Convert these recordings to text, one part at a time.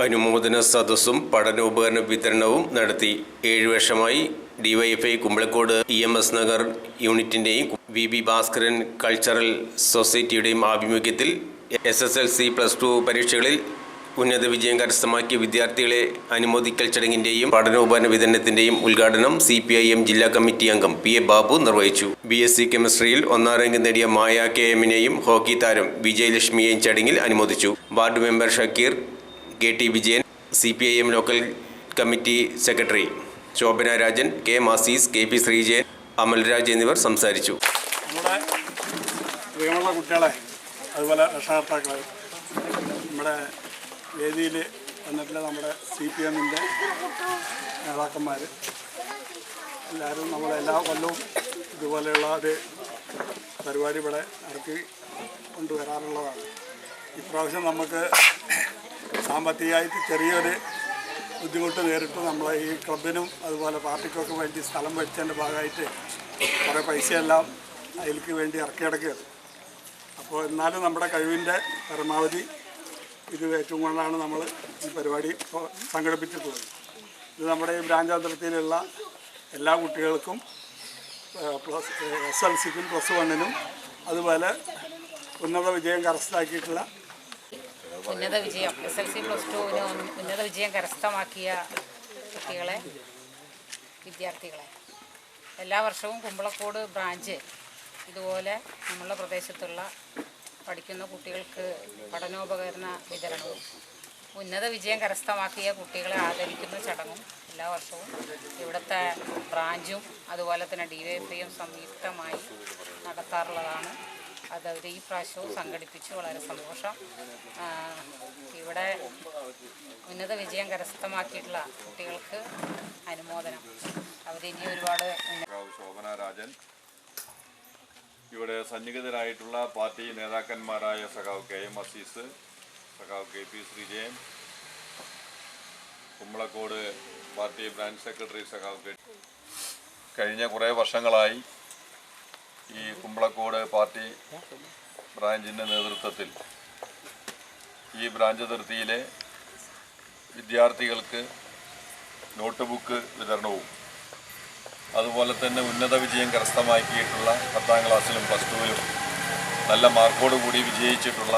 അനുമോദന സദസ്സും പഠനോപകരണ വിതരണവും നടത്തി. ഏഴു വർഷമായി DYFI Kumbalakode E M S Nagar യൂണിറ്റിന്റെയും V B Bhaskaran cultural സൊസൈറ്റിയുടെയും ആഭിമുഖ്യത്തിൽ S S L C plus two പരീക്ഷകളിൽ ഉന്നത വിജയം കരസ്ഥമാക്കിയ വിദ്യാർത്ഥികളെ അനുമോദിക്കൽ ചടങ്ങിന്റെയും പഠനോപകരണ വിതരണത്തിന്റെയും ഉദ്ഘാടനം സി പി ഐ എം ജില്ലാ കമ്മിറ്റി അംഗം പി എ ബാബു നിർവഹിച്ചു. ബി എസ് സി കെമിസ്ട്രിയിൽ ഒന്നാം റാങ്ക് നേടിയ മായ കെ എമ്മിനെയും ഹോക്കി താരം വിജയലക്ഷ്മിയെയും ചടങ്ങിൽ അനുമോദിച്ചു. Ward member Shakeer K T Vijayan C P I M local committee secretary Shobhana Rajan K മാസീസ് K P Sreejayan Amalraj എന്നിവർ സംസാരിച്ചു. കുട്ടികളെ അതുപോലെ രക്ഷകർത്താക്കളെ നമ്മുടെ വേദിയിൽ വന്നിട്ടുള്ള നമ്മുടെ സി പി എമ്മിന്റെ നേതാക്കന്മാർ എല്ലാവരും എല്ലാ കൊല്ലവും ഇതുപോലെയുള്ള ഒരു പരിപാടി ഇവിടെ നടത്തി കൊണ്ടുവരാറുള്ളതാണ്. ഇപ്രാവശ്യം നമുക്ക് സാമ്പത്തികമായിട്ട് ചെറിയൊരു ബുദ്ധിമുട്ട് നേരിട്ട് നമ്മൾ ഈ ക്ലബിനും അതുപോലെ പാർട്ടിക്കൊക്കെ വേണ്ടി സ്ഥലം വെച്ചതിന്റെ ഭാഗമായിട്ട് കുറേ പൈസയെല്ലാം അതിലേക്ക് വേണ്ടി ഇറക്കിയെടുക്കുകയാണ് അപ്പോൾ എന്നാലും നമ്മുടെ കഴിവിന്റെ പരമാവധി ഇത് ഏറ്റവും കൊണ്ടാണ് നമ്മൾ ഈ പരിപാടി സംഘടിപ്പിച്ചിട്ടുള്ളത്. ഇത് നമ്മുടെ ഈ ബ്രാഞ്ച് അതിർത്തിയിലുള്ള എല്ലാ കുട്ടികൾക്കും പ്ലസ് എസ് എൽ സിക്കും പ്ലസ് വണ്ണിനും അതുപോലെ ഉന്നത വിജയം കരസ്ഥമാക്കിയിട്ടുള്ള ഉന്നത വിജയം. എസ് എൽ സി പ്ലസ് ടുവിന് ഉന്നത വിജയം കരസ്ഥമാക്കിയ കുട്ടികളെ വിദ്യാർത്ഥികളെ. എല്ലാ വർഷവും കുമ്പളക്കോട് ബ്രാഞ്ച് ഇതുപോലെ നമ്മളുടെ പ്രദേശത്തുള്ള പഠിക്കുന്ന കുട്ടികൾക്ക് പഠനോപകരണ വിതരണവും ഉന്നത വിജയം കരസ്ഥമാക്കിയ കുട്ടികളെ ആദരിക്കുന്ന ചടങ്ങും എല്ലാ വർഷവും ഇവിടുത്തെ ബ്രാഞ്ചും അതുപോലെ തന്നെ ഡി വൈ എഫ് ഐയും സംയുക്തമായി നടത്താറുള്ളതാണ്. അത് അവർ ഈ പ്രാവശ്യവും സംഘടിപ്പിച്ചു. വളരെ സന്തോഷം. ഇവിടെ ഉന്നത വിജയം കരസ്ഥമാക്കിയിട്ടുള്ള കുട്ടികൾക്ക് അനുമോദനം. അവരിനി ഒരുപാട് ശോഭന രാജൻ ഇവിടെ സന്നിഹിതരായിട്ടുള്ള പാർട്ടി നേതാക്കന്മാരായ സഖാവ് കെ എം അസീസ് സഖാവ് K P Sreejayan Kumbalakode party branch secretary സഖാവ് കഴിഞ്ഞ കുറേ വർഷങ്ങളായി ഈ കുമ്പളക്കോട് പാർട്ടി ബ്രാഞ്ചിന്റെ നേതൃത്വത്തിൽ ഈ ബ്രാഞ്ച് അതിർത്തിയിലെ വിദ്യാർത്ഥികൾക്ക് നോട്ട് ബുക്ക് വിതരണവും അതുപോലെ തന്നെ ഉന്നത വിജയം കരസ്ഥമാക്കിയിട്ടുള്ള പത്താം ക്ലാസ്സിലും പ്ലസ് ടുവിലും നല്ല മാർക്കോട് കൂടി വിജയിച്ചിട്ടുള്ള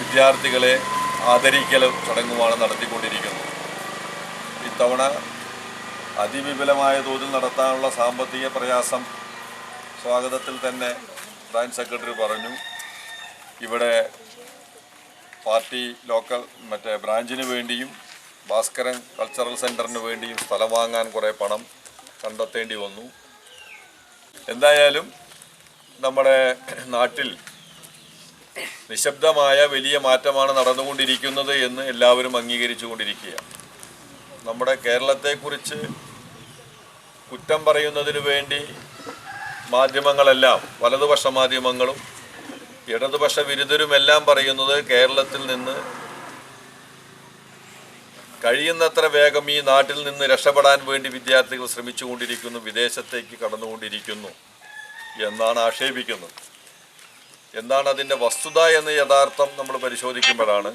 വിദ്യാർത്ഥികളെ ആദരിക്കലും ചടങ്ങുമാണ് നടത്തിക്കൊണ്ടിരിക്കുന്നത്. ഇത്തവണ അതിവിപുലമായ തോതിൽ നടത്താനുള്ള സാമ്പത്തിക പ്രയാസം സ്വാഗതത്തിൽ തന്നെ ബ്രാഞ്ച് സെക്രട്ടറി പറഞ്ഞു. ഇവിടെ പാർട്ടി ലോക്കൽ മറ്റേ ബ്രാഞ്ചിന് വേണ്ടിയും ഭാസ്കരൻ കൾച്ചറൽ സെന്ററിന് വേണ്ടിയും സ്ഥലം വാങ്ങാൻ കുറേ പണം കണ്ടെത്തേണ്ടി വന്നു. എന്തായാലും നമ്മുടെ നാട്ടിൽ നിശബ്ദമായ വലിയ മാറ്റമാണ് നടന്നുകൊണ്ടിരിക്കുന്നത് എന്ന് എല്ലാവരും അംഗീകരിച്ചുകൊണ്ടിരിക്കുകയാണ്. നമ്മുടെ കേരളത്തെക്കുറിച്ച് കുറ്റം പറയുന്നതിന് വേണ്ടി മാധ്യമങ്ങളെല്ലാം വലതുപക്ഷ മാധ്യമങ്ങളും ഇടതുപക്ഷ വിരുദ്ധരുമെല്ലാം പറയുന്നത് കേരളത്തിൽ നിന്ന് കഴിയുന്നത്ര വേഗം ഈ നാട്ടിൽ നിന്ന് രക്ഷപ്പെടാൻ വേണ്ടി വിദ്യാർത്ഥികൾ ശ്രമിച്ചുകൊണ്ടിരിക്കുന്നു വിദേശത്തേക്ക് കടന്നുകൊണ്ടിരിക്കുന്നു എന്നാണ് ആക്ഷേപിക്കുന്നത്. എന്താണ് അതിന്റെ വസ്തുത എന്ന് യഥാർത്ഥം നമ്മൾ പരിശോധിക്കുമ്പോഴാണ്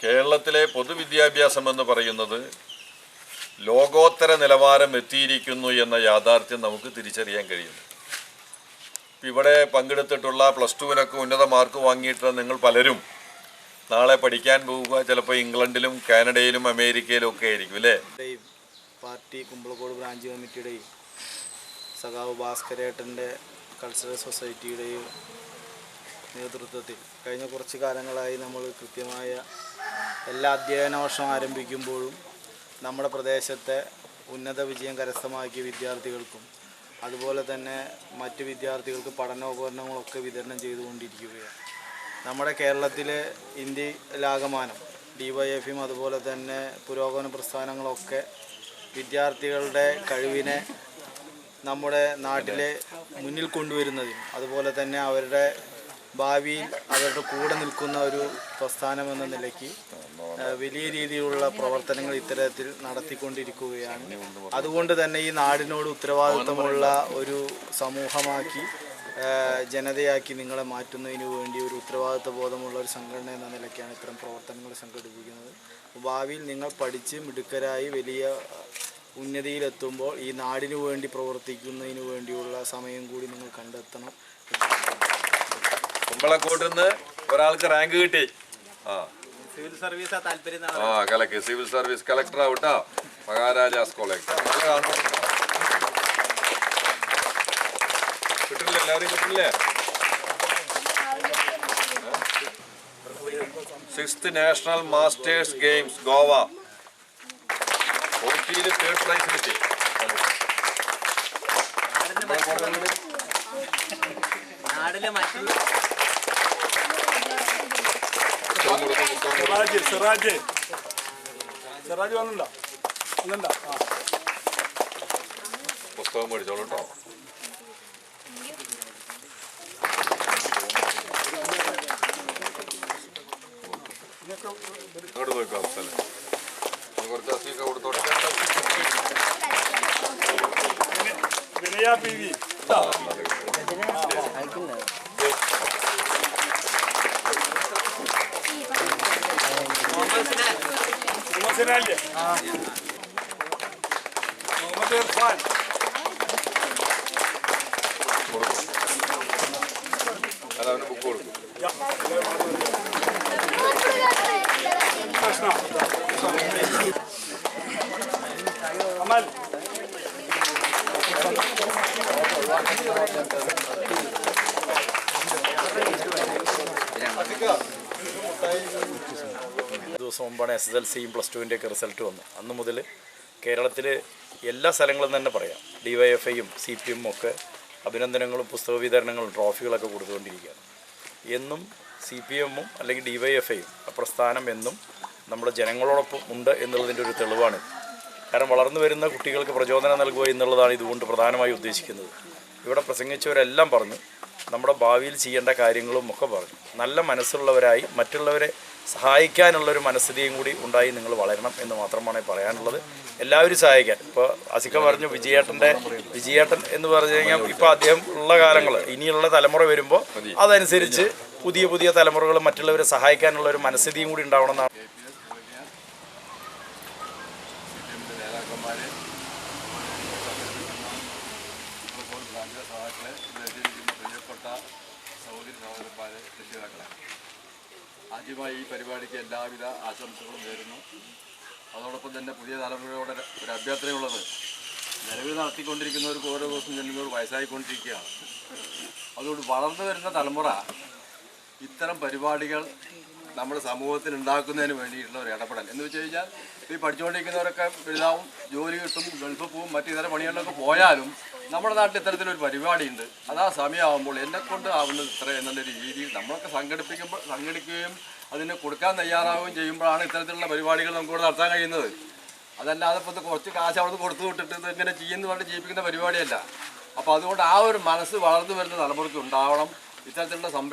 കേരളത്തിലെ പൊതുവിദ്യാഭ്യാസം എന്ന് പറയുന്നത് ലോകോത്തര നിലവാരം എത്തിയിരിക്കുന്നു എന്ന യാഥാർത്ഥ്യം നമുക്ക് തിരിച്ചറിയാൻ കഴിയുന്നു. ഇവിടെ പങ്കെടുത്തിട്ടുള്ള പ്ലസ് ടുവിനൊക്കെ ഉന്നത മാർക്ക് വാങ്ങിയിട്ട് നിങ്ങൾ പലരും നാളെ പഠിക്കാൻ പോവുക ചിലപ്പോൾ ഇംഗ്ലണ്ടിലും കാനഡയിലും അമേരിക്കയിലും ഒക്കെ ആയിരിക്കും അല്ലേ? പാർട്ടി കുമ്പളക്കോട് ബ്രാഞ്ച് കമ്മിറ്റിയുടെയും സഖാവ് ഭാസ്കരേട്ടന്റെ കൾച്ചറൽ സൊസൈറ്റിയുടെയും നേതൃത്വത്തിൽ കഴിഞ്ഞ കുറച്ച് കാലങ്ങളായി നമ്മൾ കൃത്യമായ എല്ലാ അധ്യയന വർഷം ആരംഭിക്കുമ്പോഴും നമ്മുടെ പ്രദേശത്തെ ഉന്നത വിജയം കരസ്ഥമാക്കിയ വിദ്യാർത്ഥികൾക്കും അതുപോലെ തന്നെ മറ്റ് വിദ്യാർത്ഥികൾക്ക് പഠനോപകരണങ്ങളൊക്കെ വിതരണം ചെയ്തുകൊണ്ടിരിക്കുകയാണ്. നമ്മുടെ കേരളത്തിലെ ഇന്ത്യയിലാകമാനം ഡി വൈ എഫും അതുപോലെ തന്നെ പുരോഗമന പ്രസ്ഥാനങ്ങളൊക്കെ വിദ്യാർത്ഥികളുടെ കഴിവിനെ നമ്മുടെ നാട്ടിലെ മുന്നിൽ കൊണ്ടുവരുന്നതിനും അതുപോലെ തന്നെ അവരുടെ ഭാവിയിൽ അവരുടെ കൂടെ നിൽക്കുന്ന ഒരു പ്രസ്ഥാനം എന്ന നിലയ്ക്ക് വലിയ രീതിയിലുള്ള പ്രവർത്തനങ്ങൾ ഇത്തരത്തിൽ നടത്തിക്കൊണ്ടിരിക്കുകയാണ്. അതുകൊണ്ട് തന്നെ ഈ നാടിനോട് ഉത്തരവാദിത്വമുള്ള ഒരു സമൂഹമാക്കി ജനതയാക്കി നിങ്ങളെ മാറ്റുന്നതിന് വേണ്ടി ഒരു ഉത്തരവാദിത്വ ബോധമുള്ള ഒരു സംഘടന എന്ന നിലയ്ക്കാണ് ഇത്തരം പ്രവർത്തനങ്ങൾ സംഘടിപ്പിക്കുന്നത്. ഭാവിയിൽ നിങ്ങൾ പഠിച്ച് മിടുക്കരായി വലിയ ഉന്നതിയിലെത്തുമ്പോൾ ഈ നാടിനു വേണ്ടി പ്രവർത്തിക്കുന്നതിന് വേണ്ടിയുള്ള സമയം കൂടി നിങ്ങൾ കണ്ടെത്തണം. കുമ്പളക്കോട്ടിൽ നിന്ന് ഒരാൾക്ക് റാങ്ക് കിട്ടി. ആ. ആ കലക്ക്. സിവിൽ സർവീസ് കളക്ടർ ആവട്ടോ. മഹാരാജാസ് കോളേജ്. കിട്ടില്ലേ എല്ലാവരും കിട്ടില്ലേ sixth national masters games Goa. കൊച്ചിയിൽ തേർഡ് പ്രൈസ് കിട്ടി. നാടിലെ മറ്റുള്ള സിറാജ് സിറാജ്. സിറാജ് വന്നിട്ടുണ്ടോ? വന്നിട്ടുണ്ടോ? ആ. പുസ്തകം മേടിച്ചോളൂ കേട്ടോ അങ്ങോട്ട് കുറച്ച് കൊടുത്തോട്ടെ. Vinaya P V. Hasan Ali. Muhammed Erfan. Helal bu koru. Ya. Başla. Amal. Atika. Mutayyiz. ദിവസം മുമ്പാണ് എസ് എസ് എൽ സിയും പ്ലസ് ടുവിന്റെ ഒക്കെ റിസൾട്ട് വന്നു. അന്ന് മുതൽ കേരളത്തിൽ എല്ലാ സ്ഥലങ്ങളും തന്നെ പറയാം. ഡി വൈ എഫ് ഐയും സി പി എമ്മും ഒക്കെ അഭിനന്ദനങ്ങളും പുസ്തക വിതരണങ്ങളും ട്രോഫികളൊക്കെ കൊടുത്തുകൊണ്ടിരിക്കുകയാണ്. എന്നും സി പി എമ്മും അല്ലെങ്കിൽ ഡി വൈ എഫ് ഐയും പ്രസ്ഥാനം എന്നും നമ്മുടെ ജനങ്ങളോടൊപ്പം ഉണ്ട് എന്നുള്ളതിന്റെ ഒരു തെളിവാണ്. കാരണം വളർന്നു വരുന്ന കുട്ടികൾക്ക് പ്രചോദനം നൽകുക എന്നുള്ളതാണ് ഇതുകൊണ്ട് പ്രധാനമായി ഉദ്ദേശിക്കുന്നത്. ഇവിടെ പ്രസംഗിച്ചവരെല്ലാം പറഞ്ഞു നമ്മുടെ ഭാവിയിൽ ചെയ്യേണ്ട കാര്യങ്ങളും ഒക്കെ പറഞ്ഞു. നല്ല മനസ്സുള്ളവരായി മറ്റുള്ളവരെ സഹായിക്കാനുള്ളൊരു മനസ്ഥിതിയും കൂടി ഉണ്ടായി നിങ്ങൾ വളരണം എന്ന് മാത്രമാണ് പറയാനുള്ളത്. എല്ലാവരും സഹായിക്കാൻ. ഇപ്പോൾ അസിക്ക പറഞ്ഞു വിജയേട്ടന്റെ വിജയേട്ടൻ എന്ന് പറഞ്ഞു കഴിഞ്ഞാൽ ഇപ്പോൾ അദ്ദേഹം ഉള്ള കാലങ്ങൾ ഇനിയുള്ള തലമുറ വരുമ്പോൾ അതനുസരിച്ച് പുതിയ പുതിയ തലമുറകൾ മറ്റുള്ളവരെ സഹായിക്കാനുള്ള ഒരു മനസ്ഥിതിയും കൂടി ഉണ്ടാവണമെന്നാണ്. നേതാക്കന്മാരെ പ്രിയപ്പെട്ട സഹോദരി സഹോദരന്മാരെ രക്ഷിതാക്കളെ ആദ്യമായി ഈ പരിപാടിക്ക് എല്ലാവിധ ആശംസകളും നേരുന്നു. അതോടൊപ്പം തന്നെ പുതിയ തലമുറയോടെ ഒരു അഭ്യർത്ഥനയുള്ളത്. നിലവിൽ നടത്തിക്കൊണ്ടിരിക്കുന്നവർക്ക് ഓരോ ദിവസം ചെല്ലുന്നവർ വയസ്സായിക്കൊണ്ടിരിക്കുകയാണ്. അതുകൊണ്ട് വളർന്നു വരുന്ന തലമുറ ഇത്തരം പരിപാടികൾ നമ്മുടെ സമൂഹത്തിൽ ഉണ്ടാക്കുന്നതിന് വേണ്ടിയിട്ടുള്ള ഒരു ഇടപെടൽ. എന്ന് വെച്ച് കഴിഞ്ഞാൽ ഈ പഠിച്ചുകൊണ്ടിരിക്കുന്നവരൊക്കെ വലുതാവും ജോലി കിട്ടും ഗൾഫ് പോവും മറ്റു ഇതര പണികളിലൊക്കെ പോയാലും നമ്മുടെ നാട്ടിൽ ഇത്തരത്തിലൊരു പരിപാടിയുണ്ട്. അത് ആ സമയമാകുമ്പോൾ എന്നെ കൊണ്ട് ആവുന്നത് ഇത്ര എന്നുള്ളൊരു രീതി നമ്മളൊക്കെ സംഘടിപ്പിക്കുമ്പോൾ സംഘടിക്കുകയും അതിന് കൊടുക്കാൻ തയ്യാറാവുകയും ചെയ്യുമ്പോഴാണ് ഇത്തരത്തിലുള്ള പരിപാടികൾ നമുക്ക് ഇവിടെ നടത്താൻ കഴിയുന്നത്. അതല്ലാതെ ഇപ്പോൾ കുറച്ച് കാശ് അവിടെ കൊടുത്തു വിട്ടിട്ട് ഇത് ഇങ്ങനെ ചെയ്യുന്ന പറഞ്ഞ് ജീവിപ്പിക്കുന്ന പരിപാടിയല്ല. അപ്പോൾ അതുകൊണ്ട് ആ ഒരു മനസ്സ് വളർന്നു വരുന്ന തലമുറയ്ക്ക് ഉണ്ടാവണം. ഇത്തരത്തിലുള്ള